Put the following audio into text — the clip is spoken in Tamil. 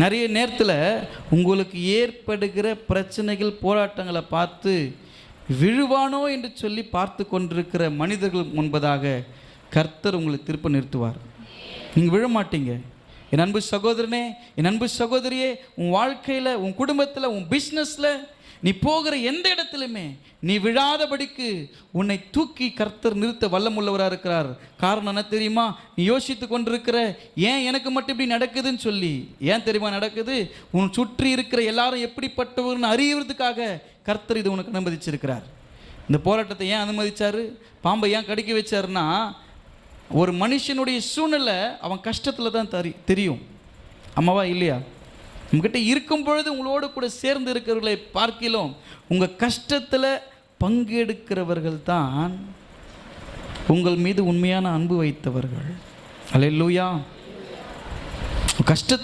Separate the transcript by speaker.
Speaker 1: நிறைய நேரத்தில் உங்களுக்கு ஏற்படுகிற பிரச்சனைகள் போராட்டங்களை பார்த்து விழுவானோ என்று சொல்லி பார்த்து கொண்டிருக்கிற மனிதர்கள் முன்பதாக கர்த்தர் உங்களை திருப்ப நிறுத்துவார். நீங்கள் விழ மாட்டீங்க. என் அன்பு சகோதரனே என் அன்பு சகோதரியே உன் வாழ்க்கையில் உன் குடும்பத்தில் உன் பிஸ்னஸில் நீ போகிற எந்த இடத்துலையுமே நீ விழாதபடிக்கு உன்னை தூக்கி கர்த்தர் நிறுத்த வல்லமுள்ளவராக இருக்கிறார். காரணம் என்ன தெரியுமா? நீ யோசித்து கொண்டிருக்கிற ஏன் எனக்கு மட்டும் இப்படி நடக்குதுன்னு சொல்லி? ஏன் தெரியுமா நடக்குது? உன் சுற்றி இருக்கிற எல்லாரும் எப்படிப்பட்டவர்னு அறியறதுக்காக கர்த்தர் இது உனக்கு அனுமதிச்சிருக்கிறார். இந்த போராட்டத்தை ஏன் அனுமதிச்சார்? பாம்பை ஏன் கடிக்க வச்சாருன்னா ஒரு மனுஷனுடைய சூழ்நிலை அவன் கஷ்டத்தில் தான் தரி தெரியும். அம்மாவா இல்லையா? உங்ககிட்ட இருக்கும் பொழுது உங்களோடு கூட சேர்ந்து இருக்கிறவர்களை பார்க்கிலும் உங்கள் கஷ்டத்தில் பங்கெடுக்கிறவர்கள் தான் உங்கள் மீது உண்மையான அன்பு வைத்தவர்கள். அல்லேலூயா. கஷ்டத்தில்